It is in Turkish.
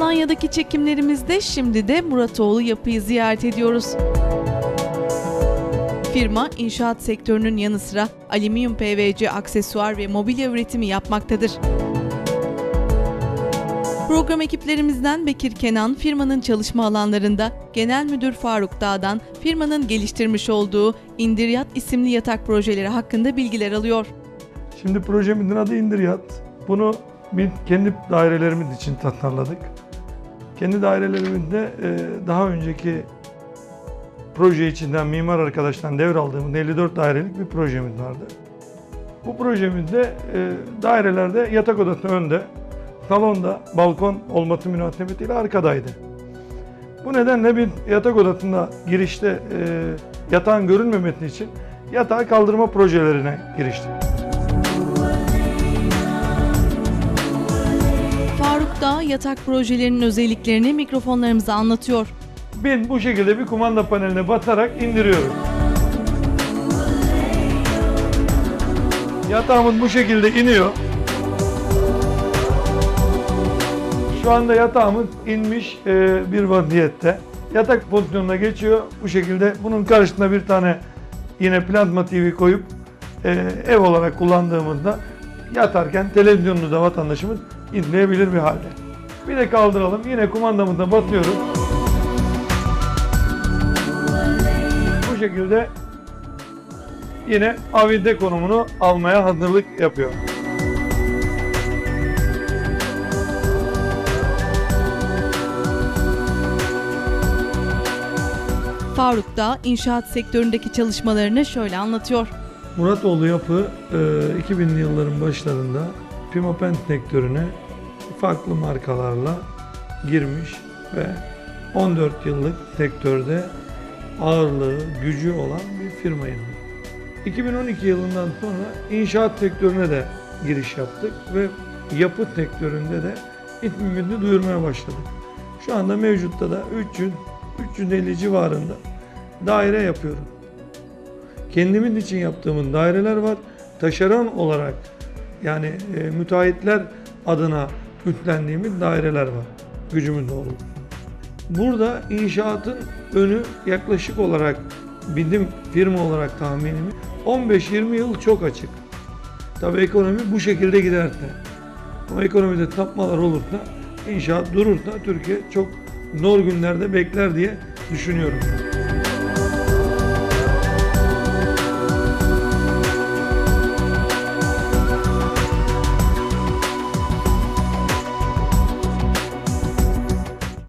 Alanya'daki çekimlerimizde şimdi de Muratoğlu yapıyı ziyaret ediyoruz. Firma inşaat sektörünün yanı sıra alüminyum PVC aksesuar ve mobilya üretimi yapmaktadır. Program ekiplerimizden Bekir Kenan firmanın çalışma alanlarında Genel Müdür Faruk Dağ'dan firmanın geliştirmiş olduğu İndiryat isimli yatak projeleri hakkında bilgiler alıyor. Şimdi projemizin adı İndiryat. Bunu kendi dairelerimiz için tasarladık. Kendi dairelerimizde e, daha önceki proje içinden mimar arkadaştan devraldığımız 54 dairelik bir projemiz vardı. Bu projemizde e, dairelerde yatak odası önde, salonda balkon olması münasebetiyle arkadaydı. Bu nedenle bir yatak odasında girişte e, yatağın görünmemesi için yatağı kaldırma projelerine giriştik. Faruk Dağ yatak projelerinin özelliklerini mikrofonlarımıza anlatıyor. Ben bu şekilde bir kumanda paneline basarak indiriyorum. Yatağımız bu şekilde iniyor. Şu anda yatağımız inmiş e, bir vaziyette. Yatak pozisyonuna geçiyor. Bu şekilde bunun karşısına bir tane yine plazma TV koyup e, ev olarak kullandığımızda yatarken televizyonunu da vatandaşımız izleyebilir bir halde. Bir de kaldıralım. Yine kumandamıza basıyoruz. Bu şekilde yine avide konumunu almaya hazırlık yapıyor. Faruk Dağ inşaat sektöründeki çalışmalarını şöyle anlatıyor. Muratoğlu Yapı e, 2000'li yılların başlarında pimapen sektörüne farklı markalarla girmiş ve 14 yıllık sektörde ağırlığı, gücü olan bir firmaydı. 2012 yılından sonra inşaat sektörüne de giriş yaptık ve yapı sektöründe de ismimizi duyurmaya başladık. Şu anda mevcutta da 300 350 civarında daire yapıyoruz. Kendimiz için yaptığımız daireler var. Taşeron olarak yani e, müteahhitler adına üstlendiğimiz daireler var. Gücümüz doğru. Burada inşaatın önü yaklaşık olarak bizim firma olarak tahminimiz 15-20 yıl çok açık. Tabii ekonomi bu şekilde giderse. Ama ekonomide tapmalar olursa, inşaat durursa Türkiye çok zor günlerde bekler diye düşünüyorum.